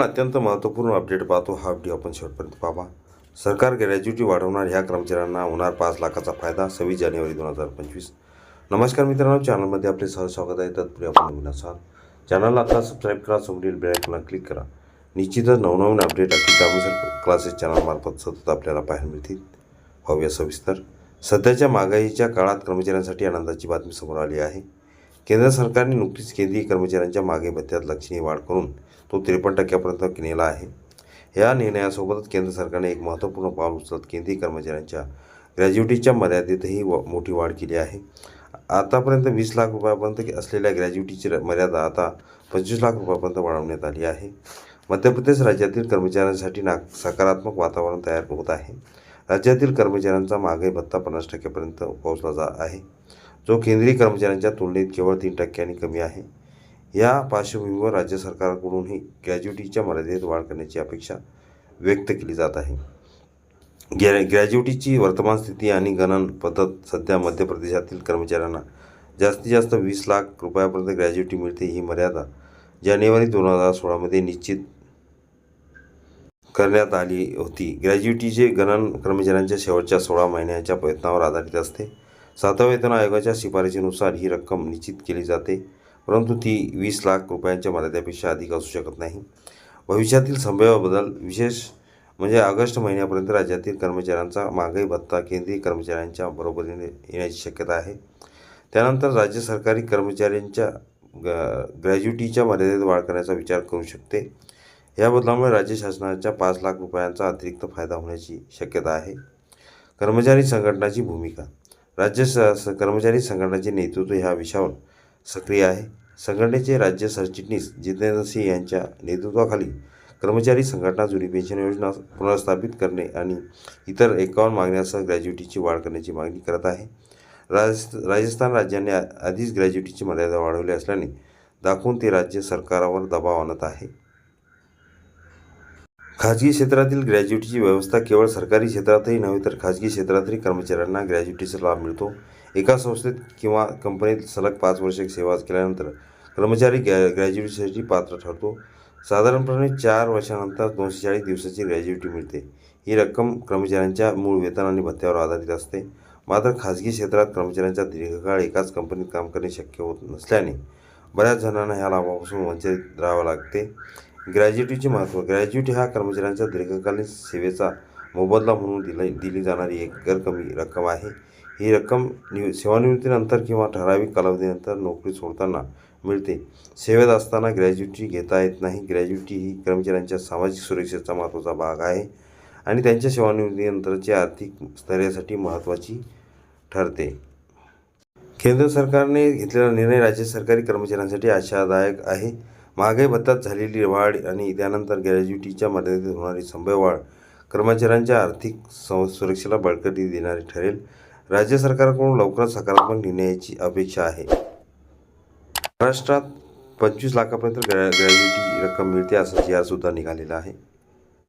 अत्यंत महत्त्वपूर्ण अपडेट पाहतो. हा व्हिडिओ आपण शेवटपर्यंत पाहा सरकार ग्रॅज्युटी वाढवणार ह्या कर्मचाऱ्यांना होणार पाच लाखाचा फायदा सव्वीस जानेवारी दोन हजार पंचवीस. नमस्कार मित्रांनो चॅनलमध्ये आपले सहज स्वागत आहे. तत्पूर्वी आपण नवीन असाल. चॅनलला आता सबस्क्राईब करा समोरील बेलायकॉनला क्लिक करा. निश्चितच नवनवीन अपडेट अगदी त्यानुसार क्लासेस चॅनलमार्फत सतत आपल्याला पाहायला मिळतील. पाहूया सविस्तर. सध्याच्या महागाईच्या काळात कर्मचाऱ्यांसाठी आनंदाची बातमी समोर आली आहे. केंद्र सरकारने नुकतीच केंद्रीय कर्मचाऱ्यांच्या मागे भत्त्यात लक्षणीय वाढ करून तो त्रेपन्न टक्क्यापर्यंत नेला आहे. या निर्णयासोबतच केंद्र सरकारने एक महत्त्वपूर्ण पाऊल उचलत केंद्रीय कर्मचाऱ्यांच्या ग्रॅज्युटीच्या मर्यादेतही व मोठी वाढ केली आहे. आतापर्यंत वीस लाख रुपयापर्यंत असलेल्या ग्रॅज्युटीची र- मर्यादा आता पंचवीस लाख रुपयापर्यंत वाढवण्यात आली आहे. मध्य प्रदेश राज्यातील कर्मचाऱ्यांसाठी ना सकारात्मक वातावरण तयार होत आहे. राज्यातील कर्मचाऱ्यांचा महागाई भत्ता पन्नास टक्क्यापर्यंत पोहोचला जा आहे. जो केंद्रीय कर्मचाऱ्यांच्या तुलनेत केवळ तीन टक्क्यांनी कमी आहे. या पार्श्वभूमीवर राज्य सरकारकडूनही ग्रॅज्युटीच्या मर्यादेत वाढ करण्याची अपेक्षा व्यक्त केली जात आहे. ग्रॅ ग्रॅज्युटीची वर्तमान स्थिती आणि गणन पद्धत सध्या मध्य प्रदेशातील कर्मचाऱ्यांना जास्तीत जास्त वीस लाख रुपयापर्यंत ग्रॅज्युटी मिळते ही मर्यादा जानेवारी दोन हजार सोळामध्ये निश्चित करण्यात आली होती. ग्रॅज्युटीचे गणन कर्मचाऱ्यांच्या शेवटच्या सोळा महिन्याच्या प्रयत्नावर आधारित असते. सातव्या वेतन आयोगाच्या शिफारशीनुसार ही रक्कम निश्चित केली जाते. परंतु ती वीस लाख रुपयांच्या मर्यादेपेक्षा अधिक असू शकत नाही. भविष्यातील संभाव्य बदल विशेष म्हणजे ऑगस्ट महिन्यापर्यंत राज्यातील कर्मचाऱ्यांचा महागाई भत्ता केंद्रीय कर्मचाऱ्यांच्या बरोबरीने येण्याची शक्यता आहे. त्यानंतर राज्य सरकारी कर्मचाऱ्यांच्या ग- ग्रॅज्युटीच्या मर्यादेत वाढ करण्याचा विचार करू शकते. या बदलामुळे राज्य शासनाच्या पाच लाख रुपयांचा अतिरिक्त फायदा होण्याची शक्यता आहे. कर्मचारी संघटनाची भूमिका. राज्य स स- कर्मचारी संघटनाचे नेतृत्व ह्या विषयावर सक्रिय आहे. संघटनेचे राज्य सरचिटणीस जितेंद्र सिंह यांच्या नेतृत्वाखाली कर्मचारी संघटना जुनी पेन्शन योजना पुनर्स्थापित करणे आणि इतर एकावन्न मागण्यांसह ग्रॅज्युटीची वाढ करण्याची मागणी करत आहे. राज राजस्थान राज्याने आधीच ग्रॅज्युटीची मर्यादा वाढवली असल्याने दाखवून ते राज्य सरकारावर दबाव आणत आहे. खाजगी क्षेत्रातील ग्रॅज्युटीची व्यवस्था केवळ सरकारी क्षेत्रातही नव्हे तर खाजगी क्षेत्रातही कर्मचाऱ्यांना ग्रॅज्युटीचा लाभ मिळतो. एका संस्थेत किंवा कंपनीत सलग पाच वर्षे सेवा केल्यानंतर कर्मचारी ग्रॅ ग्रॅज्युएटीसाठी पात्र ठरतो. साधारणपणे चार वर्षानंतर दोनशे चाळीस दिवसाची ग्रॅज्युटी मिळते. ही रक्कम कर्मचाऱ्यांच्या मूळ वेतन आणि भत्त्यावर आधारित असते. मात्र खाजगी क्षेत्रात कर्मचाऱ्यांचा दीर्घकाळ एकाच कंपनीत काम करणे शक्य होत नसल्याने बऱ्याच जणांना ह्या लाभापासून वंचित राहावं लागते. ग्रॅज्युटीचे महत्त्व ग्रॅज्युटी हा कर्मचाऱ्यांच्या दीर्घकालीन सेवेचा मोबदला म्हणून दिला दिली जाणारी एक गरकमी रक्कम आहे. ही रक्कम निव सेवानिवृत्तीनंतर किंवा ठराविक कालावधीनंतर नोकरी सोडताना मिळते. सेवेत असताना ग्रॅज्युटी घेता येत नाही. ग्रॅज्युटी ही कर्मचाऱ्यांच्या सामाजिक सुरक्षेचा महत्त्वाचा भाग आहे आणि त्यांच्या सेवानिवृत्तीनंतरच्या आर्थिक स्थैर्यासाठी महत्त्वाची ठरते. केंद्र सरकारने घेतलेला निर्णय राज्य सरकारी कर्मचाऱ्यांसाठी आशादायक आहे. महागाई भत्तात झालेली वाढ आणि त्यानंतर ग्रॅज्युटीच्या मर्यादेत होणारी संभाव्य वाढ कर्मचाऱ्यांच्या आर्थिक सं सुरक्षेला बळकटी देणारी ठरेल. राज्य सरकारकडून लवकरच सकारात्मक निर्णयाची अपेक्षा आहे. महाराष्ट्रात पंचवीस लाखापर्यंत ग्रॅ ग्रॅज्युटी रक्कम मिळते असा जी आर सुद्धा निघालेला आहे.